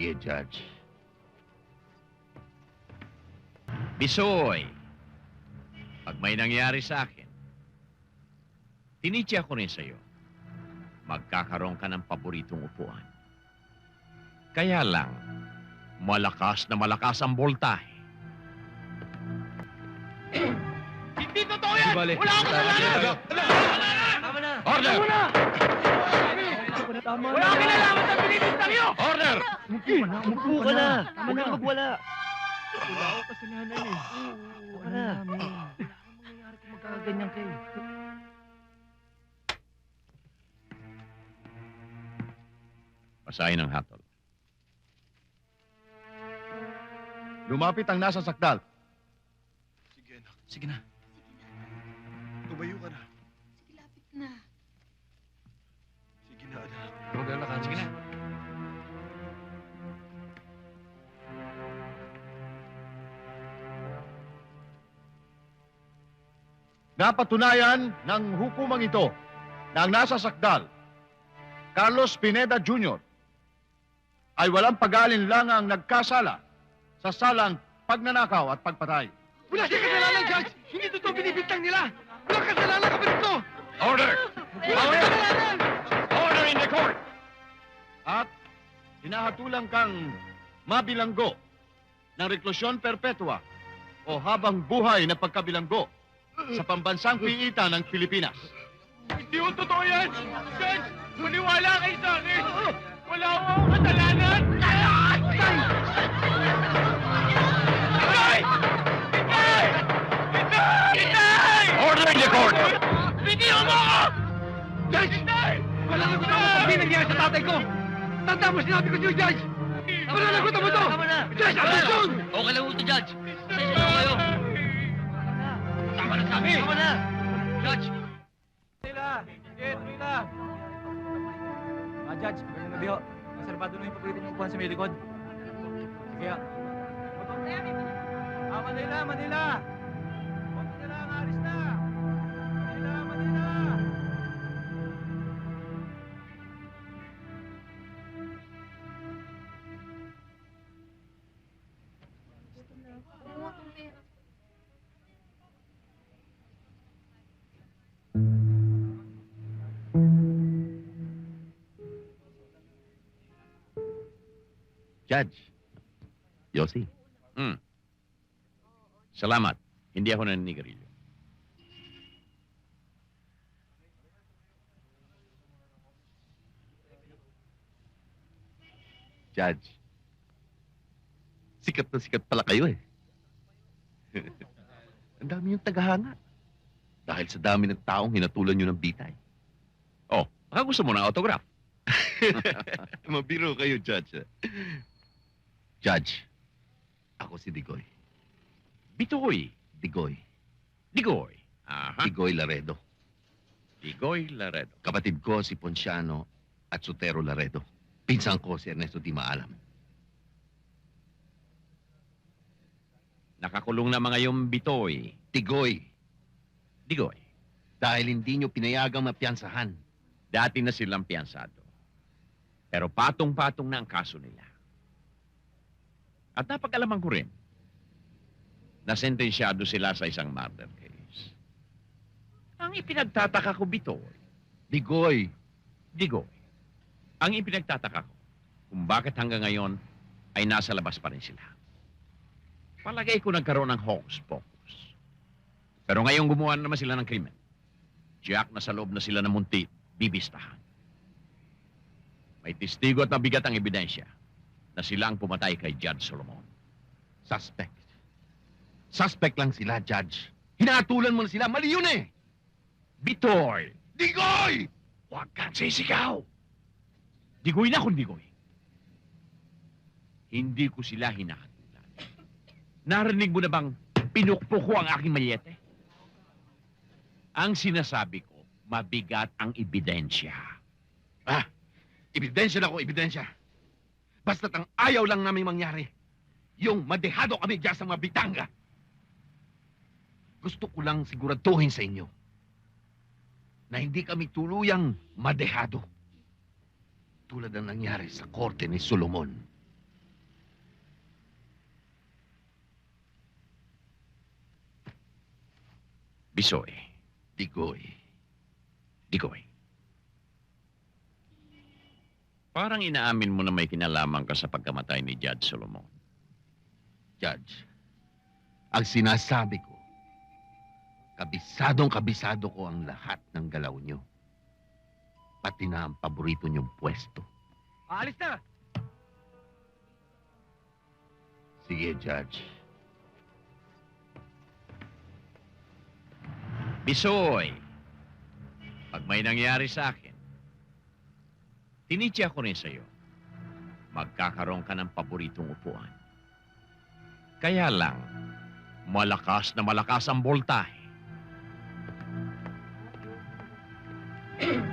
Sige, Judge. Bisoy, pag may nangyari sa akin, tinitya ko rin sa'yo, magkakaroon ka ng paboritong upuan. Kaya lang, malakas na malakas ang voltahe. Hindi totoo yan! Bale. Wala akong kasalanan! Tama na! Order! Tama Wala akong kinalaman sa binibintang niyo! Umupo ka na! Umupo ka na! Tama na! magwala! Wala akong kasalanan eh. Ka na! Wala kang mangyayari kung magkakaganyan kayo. Pasahin ang hatol. Lumapit ang nasa sakdal. Sige, anak. Sige na. Tumayo ka na. Sige, lapit na. Sige na, anak. Huwag kang lakas. Sige na. Napatunayan ng hukumang ito na ang nasa sakdal, Carlos Pineda Jr. ay walang pag-aalinlangang nagkasala sa salang pagnanakaw at pagpatay. Wala siyang kasalanan, Judge! Hindi totoo binibintang nila! Walang kasalanan kami dito! Order! Wala kasalanan! Order in the court! At hinahatulang kang mabilanggo ng reklusyon perpetua o habang buhay na pagkabilanggo sa pambansang piitan ng Pilipinas. Hindi ko totoo yan! Judge! Maniwala kayo sa akin! Wala akong kasalanan! Tay! Tay! Tay! Tay! Order in the court! Bitiyo mo ako! Judge! Wala na gusto mo sabihin nangyari sa tatay ko! Tanda mo sinabi ko sa'yo, Judge! Wala na gusto mo to! Tama na! Judge, atensyon! Okay lang ito, Judge. Pasensya na kayo. Tama na sabi! Tama na! Judge! Nila! Get nila! Ah, Judge, ganyan na diyo. Reservado na yung paborito niyong upuan sa may likod. Sige ah. Ah, Manila! Manila! Huwag na lang, alis na! Manila! Manila! Itong pera. Judge. Yossi. Hmm. Salamat. Hindi ako naninigarilyo. Judge. Sikat na sikat pala kayo eh. Ang dami yung tagahanga. Dahil sa dami ng taong hinatulan nyo ng bitay. Oh, baka gusto mo ng autograph. Mabiro kayo, Judge. Judge, ako si Digoy. Bitoy. Digoy. Digoy. Aha. Digoy Laredo. Digoy Laredo. Kapatid ko si Ponciano at Sotero Laredo. Pinsan ko si Ernesto Di Maalam. Nakakulong na mga yung Bitoy. Digoy, Digoy. dahil hindi nyo pinayagang mapiyansahan. Dati na silang piyansado. Pero patong-patong na ang kaso nila. At napag-alaman ko rin na sentensyado sila sa isang murder case. Ang ipinagtataka ko, Bitoy, Digoy, Digoy, ang ipinagtataka ko kung bakit hanggang ngayon ay nasa labas pa rin sila. Palagay ko nagkaroon ng hocus pocus. Pero ngayon gumawa na naman sila ng krimen. Jack na sa loob na sila ng munti, bibistahan. May testigo at mabigat ang ebidensya na sila ang pumatay kay Judge Solomon. suspect. Suspect lang sila, Judge. Hinatulan mo na sila. Mali yun eh! Bitoy! Digoy! Huwag kang sisigaw! Digoy na kung digoy. Hindi ko sila hinahatulan. Narinig mo na bang pinukpo ko ang aking mayete? Ang sinasabi ko, mabigat ang ebidensya. Ah, ebidensya na kung ebidensya. Basta't ang ayaw lang namin mangyari, yung madehado kami dyan sa mga bitanga. Gusto ko lang siguraduhin sa inyo na hindi kami tuluyang madehado. Tulad ang nangyari sa korte ni Solomon. Bisoy. Digoy. Digoy. Parang inaamin mo na may kinalaman ka sa pagkamatay ni Judge Solomon. Judge, ang sinasabi ko, kabisadong kabisado ko ang lahat ng galaw nyo. Pati na ang paborito nyong pwesto. Aalis na! Sige, Judge. Bisoy, pag may nangyari sa akin, Tinitya ko rin sa'yo. Magkakaroon ka ng paboritong upuan. Kaya lang, malakas na malakas ang boltahe.